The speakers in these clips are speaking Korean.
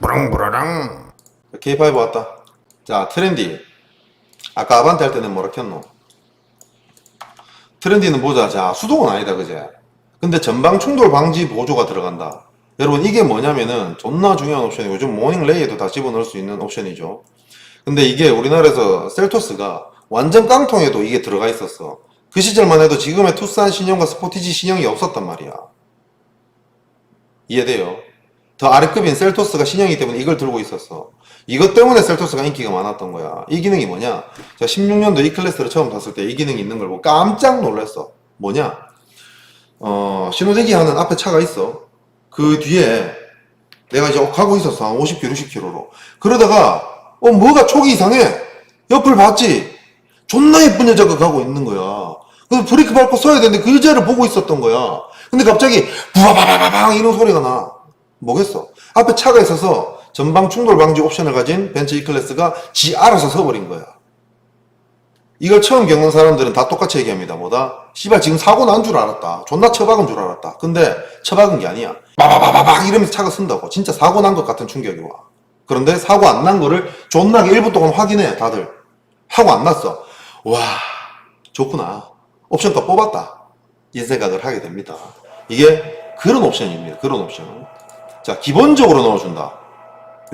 부릉부르릉 K5 왔다. 자, 트렌디. 아까 아반떼 할 때는 뭐라 켰노? 트렌디는 보자. 자, 수동은 아니다, 그제? 근데 전방 충돌 방지 보조가 들어간다. 여러분, 이게 뭐냐면은 존나 중요한 옵션이고, 요즘 모닝 레이에도 다 집어넣을 수 있는 옵션이죠. 근데 이게 우리나라에서 셀토스가 완전 깡통에도 이게 들어가 있었어. 그 시절만 해도 지금의 투싼 신형과 스포티지 신형이 없었단 말이야. 이해돼요? 더 아래급인 셀토스가 신형이기 때문에 이걸 들고 있었어. 이것 때문에 셀토스가 인기가 많았던 거야. 이 기능이 뭐냐? 제가 16년도 이 클래스를 처음 탔을 때 이 기능이 있는 걸 보고 깜짝 놀랐어. 뭐냐? 어, 신호대기 하는 앞에 차가 있어. 그 뒤에 내가 이제 가고 있었어. 한 50km, 60km로. 그러다가, 어, 뭐가 촉이 이상해? 옆을 봤지? 존나 예쁜 여자가 가고 있는 거야. 그래서 브레이크 밟고 서야 되는데 그 여자를 보고 있었던 거야. 근데 갑자기, 부바바바바방 이런 소리가 나. 뭐겠어? 앞에 차가 있어서 전방 충돌 방지 옵션을 가진 벤츠 E클래스가 지 알아서 서버린 거야. 이걸 처음 겪는 사람들은 다 똑같이 얘기합니다. 뭐다? 씨발 지금 사고 난 줄 알았다. 존나 처박은 줄 알았다. 근데 처박은 게 아니야. 바바바바박 이러면서 차가 쓴다고. 진짜 사고 난 것 같은 충격이 와. 그런데 사고 안 난 거를 존나게 1분 동안 확인해 다들. 하고 안 났어. 와 좋구나. 옵션값 뽑았다. 이 생각을 하게 됩니다. 이게 그런 옵션입니다. 그런 옵션. 자 기본적으로 넣어준다.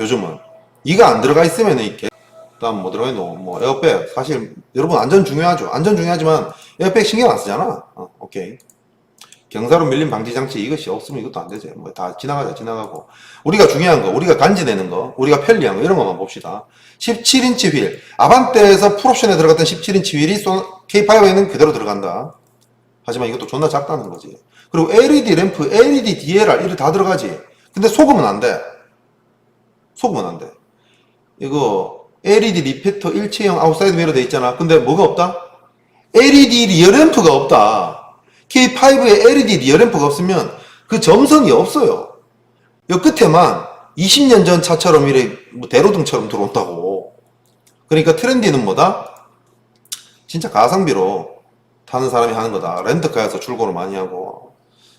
요즘은. 이가 안 들어가 있으면 이렇게 그다음 뭐 들어가 있노 뭐 에어백. 사실 여러분 안전 중요하죠. 안전 중요하지만 에어백 신경 안 쓰잖아. 어, 오케이. 경사로 밀림 방지 장치 이것이 없으면 이것도 안 되지. 뭐 다 지나가자 지나가고. 우리가 중요한 거 우리가 간지내는 거 우리가 편리한 거 이런 것만 봅시다. 17인치 휠. 아반떼에서 풀옵션에 들어갔던 17인치 휠이 K5에는 그대로 들어간다. 하지만 이것도 존나 작다는 거지. 그리고 LED 램프 LED DLR 이래 다 들어가지 근데 소금은 안 돼 소금은 안 돼. 이거 LED 리피터 일체형 아웃사이드 미러 돼 있잖아. 근데 뭐가 없다? LED 리어램프가 없다. K5에 LED 리어램프가 없으면 그 점선이 없어요. 이 끝에만 20년 전 차처럼 이래 뭐 대로등처럼 들어온다고. 그러니까 트렌디는 뭐다? 진짜 가성비로 타는 사람이 하는 거다. 렌트카에서 출고를 많이 하고.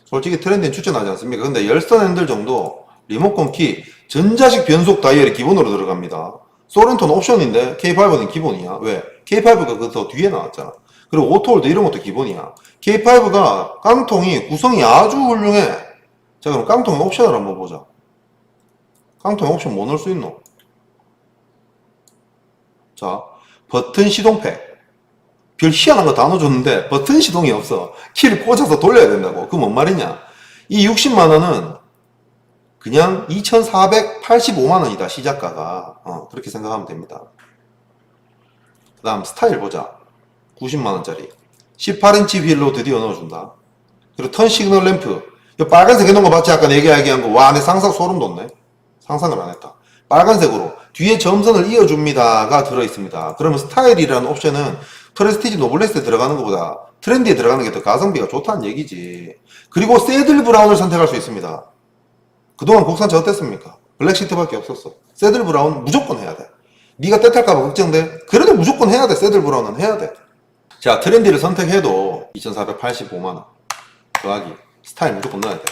솔직히 트렌디는 추천하지 않습니까? 근데 열선 핸들 정도 리모컨 키, 전자식 변속 다이얼이 기본으로 들어갑니다. 소렌토는 옵션인데 K5는 기본이야. 왜? K5가 그 더 뒤에 나왔잖아. 그리고 오토홀드 이런 것도 기본이야. K5가 깡통이 구성이 아주 훌륭해. 자 그럼 깡통 옵션을 한번 보자. 깡통 옵션 뭐 넣을 수 있노? 자 버튼 시동팩. 별 희한한 거 다 넣어줬는데 버튼 시동이 없어. 키를 꽂아서 돌려야 된다고. 그 뭔 말이냐? 이 60만 원은 그냥 2,485만 원이다 시작가가 어, 그렇게 생각하면 됩니다. 그 다음 스타일 보자 90만 원짜리 18인치 휠로 드디어 넣어준다. 그리고 턴 시그널 램프 이 빨간색 해놓은 거 봤지 아까 내가 얘기한 거 와 내 상상 소름 돋네 상상을 안 했다. 빨간색으로 뒤에 점선을 이어줍니다가 들어있습니다. 그러면 스타일이라는 옵션은 프레스티지 노블레스에 들어가는 것보다 트렌디에 들어가는 게 더 가성비가 좋다는 얘기지. 그리고 새들 브라운을 선택할 수 있습니다. 그동안 국산차 어땠습니까? 블랙시트밖에 없었어. 새들 브라운 무조건 해야 돼. 네가 떼탈까봐 걱정돼? 그래도 무조건 해야 돼. 새들 브라운은 해야 돼. 자, 트렌디를 선택해도 2,485만원. 더하기. 스타일 무조건 넣어야 돼.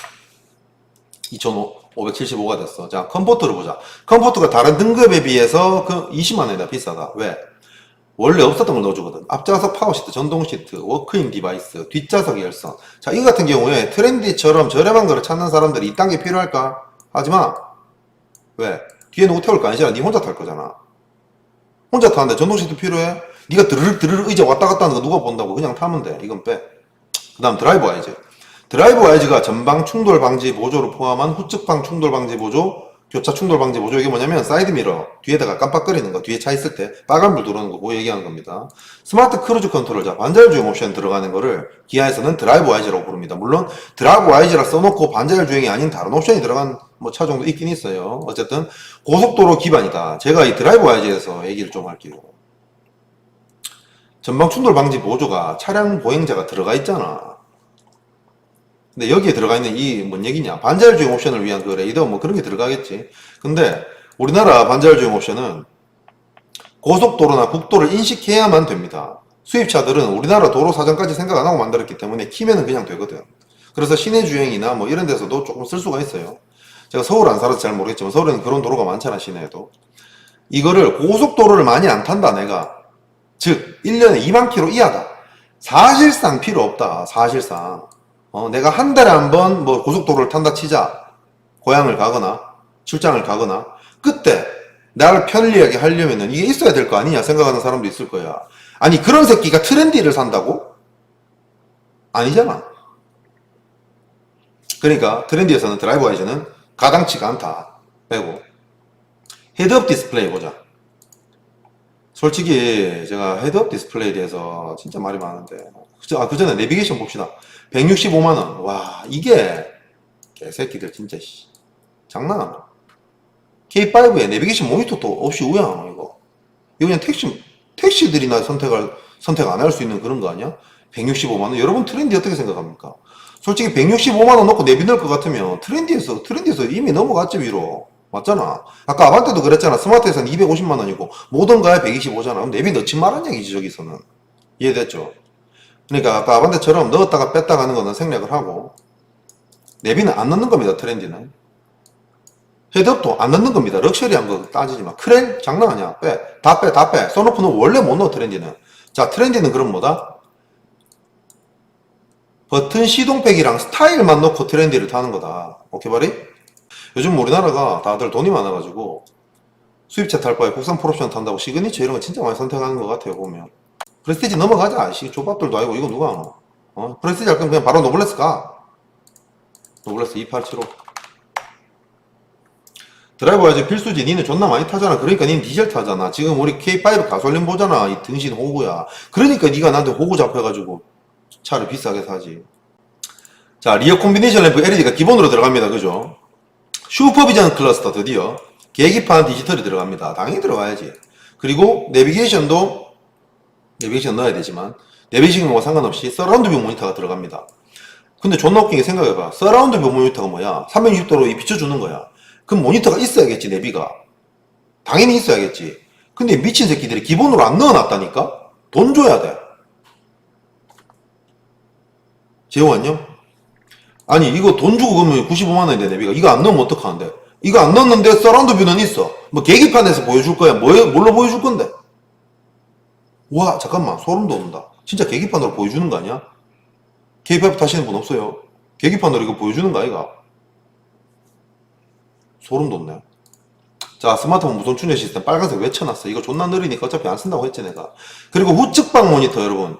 2,575가 됐어. 자, 컴포트를 보자. 컴포트가 다른 등급에 비해서 그 20만원이나 비싸다. 왜? 원래 없었던 걸 넣어주거든. 앞좌석 파워 시트, 전동 시트, 워크인 디바이스, 뒷좌석 열선. 자, 이거 같은 경우에 트렌디처럼 저렴한 거를 찾는 사람들이 이딴 게 필요할까? 하지마. 왜? 뒤에 누구 태울 거 아니잖아. 니 혼자 탈 거잖아. 혼자 타는데 전동 시트 필요해? 니가 드르륵 드르륵 의자 왔다 갔다 하는 거 누가 본다고? 그냥 타면 돼. 이건 빼. 그 다음 드라이브 와이즈. 드라이브 와이즈가 전방 충돌 방지 보조를 포함한 후측방 충돌 방지 보조, 교차 충돌 방지 보조. 이게 뭐냐면 사이드 미러 뒤에다가 깜빡거리는 거 뒤에 차 있을 때 빨간불 들어오는 거 그거 얘기하는 겁니다. 스마트 크루즈 컨트롤 자 반자율 주행 옵션 들어가는 거를 기아에서는 드라이브 와이즈라고 부릅니다. 물론 드라이브 와이즈라 써놓고 반자율 주행이 아닌 다른 옵션이 들어간 뭐 차 정도 있긴 있어요. 어쨌든 고속도로 기반이다. 제가 이 드라이브 와이즈에서 얘기를 좀 할게요. 전방 충돌 방지 보조가 차량 보행자가 들어가 있잖아 근데 여기에 들어가 있는 이 뭔 얘기냐? 반자율 주행 옵션을 위한 그 레이더 뭐 그런 게 들어가겠지. 근데 우리나라 반자율 주행 옵션은 고속도로나 국도를 인식해야만 됩니다. 수입차들은 우리나라 도로 사정까지 생각 안 하고 만들었기 때문에 키면은 그냥 되거든. 그래서 시내 주행이나 뭐 이런 데서도 조금 쓸 수가 있어요. 제가 서울 안 살아서 잘 모르겠지만 서울에는 그런 도로가 많잖아 시내에도 이거를 고속도로를 많이 안 탄다 내가 즉 1년에 2만 킬로 이하다 사실상 필요 없다 사실상 어, 내가 한 달에 한 번 뭐 고속도로를 탄다 치자. 고향을 가거나 출장을 가거나 그때 나를 편리하게 하려면은 이게 있어야 될 거 아니냐 생각하는 사람도 있을 거야. 아니 그런 새끼가 트렌디를 산다고? 아니잖아. 그러니까 트렌디에서는 드라이브 와이즈는 가당치가 않다. 빼고. 헤드업 디스플레이 보자. 솔직히 제가 헤드업 디스플레이에 대해서 진짜 말이 많은데 아, 그 전에 내비게이션 봅시다. 165만원. 와 이게 개새끼들 진짜 씨. 장난하나 K5에 내비게이션 모니터도 없이 우양하노 이거. 이거 그냥 택시 택시들이나 선택할 선택 안 할 수 있는 그런 거 아니야? 165만원. 여러분 트렌디 어떻게 생각합니까? 솔직히 165만원 넣고 내비 넣을 것 같으면 트렌디에서 트렌디에서 이미 넘어갔지 위로. 맞잖아. 아까 아반떼도 그랬잖아. 스마트에서는 250만원이고 모든 가야 125잖아. 그럼 내비 넣지 말란 얘기지 저기서는. 이해됐죠? 그러니까 아까 아반떼처럼 넣었다가 뺐다가 하는 거는 생략을 하고 내비는 안 넣는 겁니다 트렌디는. 헤드업도 안 넣는 겁니다. 럭셔리한 거 따지지 마. 크렐 장난 아니야. 빼다 빼다 빼. 소노프는 원래 못 넣어 트렌디는. 자 트렌디는 그럼 뭐다? 버튼 시동팩이랑 스타일만 넣고 트렌디를 타는 거다. 오케이 바리? 요즘 우리나라가 다들 돈이 많아가지고 수입차 탈 바에 국산 풀옵션 탄다고 시그니처 이런 거 진짜 많이 선택하는 것 같아요 보면 프레스티지 넘어가자. 씨 조밥들도 아니고 이거 누가 하노? 어? 프레스티지 할 거면 그냥 바로 노블레스 가. 노블레스 2875 드라이버 와이즈 필수지. 니네 존나 많이 타잖아. 그러니까 니는 디젤 타잖아. 지금 우리 K5 가솔린 보잖아. 이 등신 호구야. 그러니까 니가 나한테 호구 잡혀가지고 차를 비싸게 사지. 자 리어 콤비네이션 램프 LED가 기본으로 들어갑니다. 그죠? 슈퍼비전 클러스터 드디어. 계기판 디지털이 들어갑니다. 당연히 들어가야지. 그리고 내비게이션도 내비게이션 넣어야 되지만 내비게이션과 상관없이 서라운드 뷰 모니터가 들어갑니다. 근데 존나 웃긴 게 생각해봐. 서라운드 뷰 모니터가 뭐야? 360도로 이 비춰주는 거야. 그럼 모니터가 있어야겠지 내비가. 당연히 있어야겠지. 근데 미친 새끼들이 기본으로 안 넣어놨다니까? 돈 줘야 돼. 재호 안녕? 아니 이거 돈 주고 그러면 95만원인데 내비가. 이거 안 넣으면 어떡하는데? 이거 안 넣었는데 서라운드 뷰는 있어. 뭐 계기판에서 보여줄 거야. 뭐, 뭘로 보여줄 건데 와 잠깐만 소름 돋는다 진짜 계기판으로 보여주는 거 아니야? K5 타시는 분 없어요? 계기판으로 이거 보여주는 거 아이가? 소름 돋네. 자, 스마트폰 무선 충전 시스템 빨간색 왜 쳐놨어? 이거 존나 느리니까 어차피 안 쓴다고 했지, 내가. 그리고 우측방 모니터, 여러분.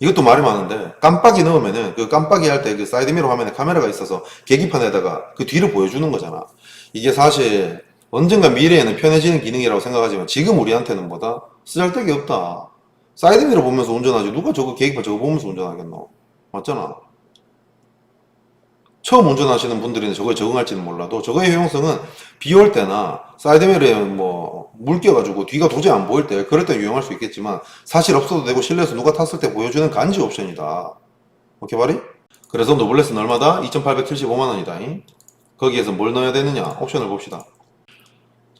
이것도 말이 많은데, 깜빡이 넣으면은, 그 깜빡이 할 때 그 사이드미러 화면에 카메라가 있어서 계기판에다가 그 뒤를 보여주는 거잖아. 이게 사실, 언젠가 미래에는 편해지는 기능이라고 생각하지만, 지금 우리한테는 뭐다? 쓰잘데기 없다. 사이드미러 보면서 운전하지. 누가 저거 계기판 저거 보면서 운전하겠노? 맞잖아. 처음 운전하시는 분들은 저거에 적응할지는 몰라도 저거의 효용성은 비 올 때나 사이드미러에 뭐물 껴가지고 뒤가 도저히 안 보일 때 그럴 때 유용할 수 있겠지만 사실 없어도 되고 실내에서 누가 탔을 때 보여주는 간지 옵션이다. 오케이 바리? 그래서 노블레스는 얼마다? 2875만원이다. 거기에서 뭘 넣어야 되느냐? 옵션을 봅시다.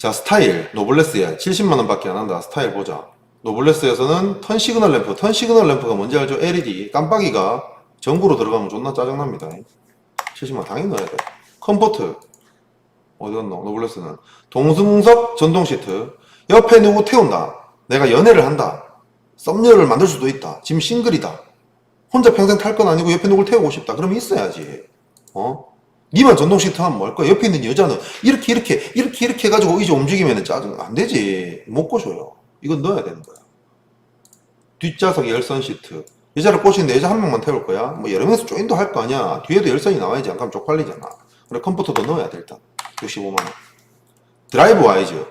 자 스타일 노블레스에 70만원 밖에 안 한다. 스타일 보자. 노블레스에서는 턴 시그널 램프 턴 시그널 램프가 뭔지 알죠? LED 깜빡이가 전구로 들어가면 존나 짜증납니다. 70만 당연히 넣어야 돼. 컴포트 어디 갔노? 노블레스는 동승석 전동 시트 옆에 누구 태운다. 내가 연애를 한다. 썸녀를 만들 수도 있다. 지금 싱글이다. 혼자 평생 탈 건 아니고 옆에 누굴 태우고 싶다. 그러면 있어야지. 어? 니만 전동 시트 하면 뭐할 거야? 옆에 있는 여자는 이렇게 이렇게 이렇게 이렇게 해가지고 이제 움직이면 짜증 안 되지. 못 꼬셔요. 이건 넣어야 되는 거야. 뒷좌석 열선 시트. 여자를 꼬시는데 여자 한 명만 태울 거야? 뭐 여러 명에서 조인도 할 거 아니야. 뒤에도 열선이 나와야지. 안 그러면 쪽팔리잖아. 그래 컴포터도 넣어야 돼 일단. 65만원. 드라이브 와이즈.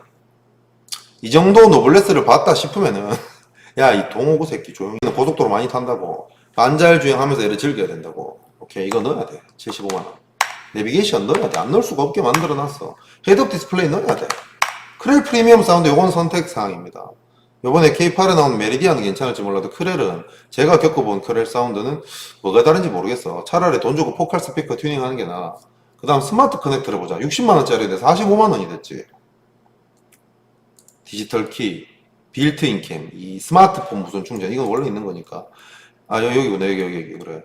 이 정도 노블레스를 봤다 싶으면은 야 이 동호구 새끼 조용히 너 고속도로 많이 탄다고 반잘 주행하면서 얘를 즐겨야 된다고 오케이 이거 넣어야 돼 75만원 내비게이션 넣어야 돼. 안 넣을 수가 없게 만들어놨어. 헤드업 디스플레이 넣어야 돼. 크렐 프리미엄 사운드 요건 선택 사항입니다. 요번에 K8에 나온 메리디안은 괜찮을지 몰라도 크렐은 제가 겪어본 크렐 사운드는 뭐가 다른지 모르겠어. 차라리 돈 주고 포칼 스피커 튜닝하는 게 나아. 그 다음 스마트 커넥터를 보자. 60만원짜리인데 45만원이 됐지. 디지털 키, 빌트인 캠, 이 스마트폰 무선 충전. 이건 원래 있는 거니까. 아 여- 여기구나. 여기 여기 여기. 그래.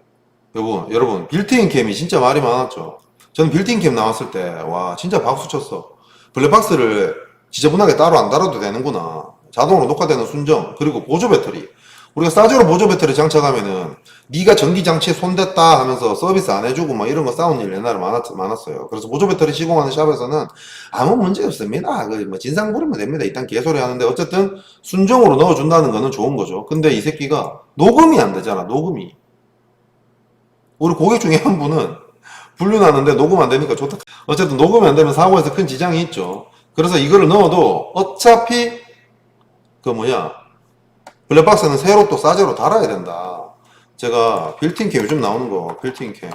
여러분 여러분 빌트인 캠이 진짜 말이 많았죠 저는 빌딩 캠 나왔을 때, 와, 진짜 박수 쳤어. 블랙박스를 지저분하게 따로 안 달아도 되는구나. 자동으로 녹화되는 순정, 그리고 보조 배터리. 우리가 싸제로 보조 배터리 장착하면은, 네가 전기 장치에 손댔다 하면서 서비스 안 해주고 막 이런 거 싸운 일 옛날에 많았, 많았어요. 그래서 보조 배터리 시공하는 샵에서는 아무 문제 없습니다. 그 뭐 진상 부리면 됩니다. 일단 개소리 하는데 어쨌든 순정으로 넣어준다는 거는 좋은 거죠. 근데 이 새끼가 녹음이 안 되잖아. 녹음이. 우리 고객 중에 한 분은 분류 나는데 녹음 안 되니까 좋다. 어쨌든 녹음이 안 되면 사고에서 큰 지장이 있죠. 그래서 이거를 넣어도 어차피 그 뭐야 블랙박스는 새로 또 싸제로 달아야 된다. 제가 빌팅캠 요즘 나오는 거 빌팅캠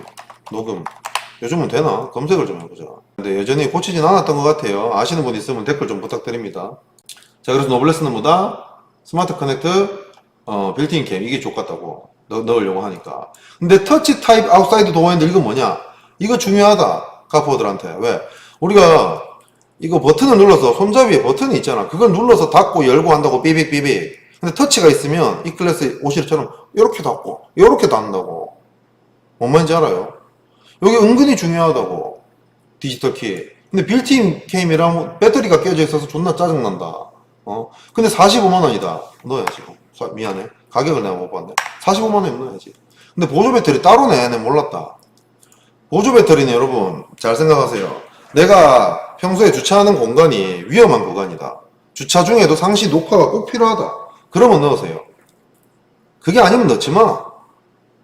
녹음 요즘은 되나? 검색을 좀 해보자. 근데 여전히 고치진 않았던 것 같아요. 아시는 분 있으면 댓글 좀 부탁드립니다. 자 그래서 노블레스는 뭐다? 스마트 커넥트 어, 빌트인캠 이게 좋겠다고 넣, 넣으려고 하니까 근데 터치 타입 아웃사이드 도어핸들 이거 뭐냐 이거 중요하다 카포들한테 왜 우리가 이거 버튼을 눌러서 손잡이에 버튼이 있잖아 그걸 눌러서 닫고 열고 한다고 삐빅삐빅 근데 터치가 있으면 이 클래스 오시르처럼 이렇게 닫고 이렇게 닫는다고 뭔 말인지 알아요? 여기 은근히 중요하다고 디지털 키 근데 빌트인 캠이랑 배터리가 껴져 있어서 존나 짜증난다 어? 근데 45만 원이다. 넣어야지. 사- 미안해. 가격을 내가 못 봤네. 45만 원이면 넣어야지. 근데 보조 배터리 따로네. 내가 몰랐다. 보조 배터리는 여러분 잘 생각하세요. 내가 평소에 주차하는 공간이 위험한 구간이다. 주차 중에도 상시 녹화가 꼭 필요하다. 그러면 넣으세요. 그게 아니면 넣지 마.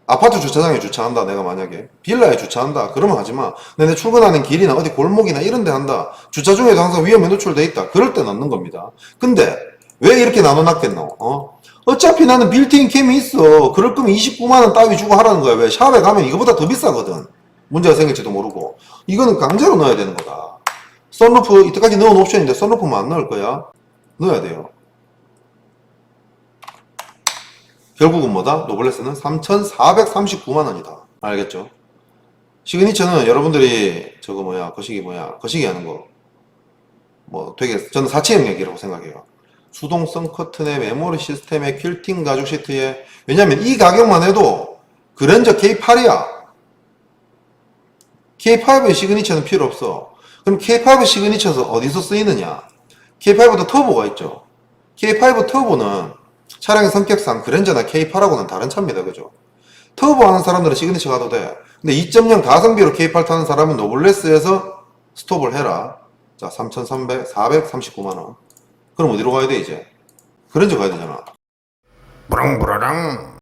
아파트 주차장에 주차한다. 내가 만약에 빌라에 주차한다. 그러면 하지 마. 근데 내 출근하는 길이나 어디 골목이나 이런 데 한다. 주차 중에도 항상 위험에 노출돼 있다. 그럴 때 넣는 겁니다. 근데 왜 이렇게 나눠 놨겠노? 어? 어차피 나는 빌트인 캠이 있어. 그럴 거면 29만원 따위 주고 하라는 거야. 왜? 샵에 가면 이거보다 더 비싸거든. 문제가 생길지도 모르고. 이거는 강제로 넣어야 되는 거다. 썬루프, 이때까지 넣은 옵션인데 썬루프만 안 넣을 거야? 넣어야 돼요. 결국은 뭐다? 노블레스는 3,439만 원이다. 알겠죠? 시그니처는 여러분들이 저거 뭐야, 거시기 뭐야, 거시기 하는 거. 뭐 되게 저는 사치 영역이라고 생각해요. 수동성 커튼에 메모리 시스템에 퀼팅 가죽 시트에 왜냐면 이 가격만 해도 그랜저 K8이야. K5의 시그니처는 필요 없어. 그럼 K5 시그니처는 어디서 쓰이느냐? K5도 터보가 있죠. K5 터보는 차량의 성격상 그랜저나 K8하고는 다른 차입니다. 그죠? 터보 하는 사람들은 시그니처 가도 돼. 근데 2.0 가성비로 K8 타는 사람은 노블레스에서 스톱을 해라. 자, 3,300, 439만원. 그럼 어디로 가야 돼, 이제? 그랜저 가야 되잖아. 부릉부르릉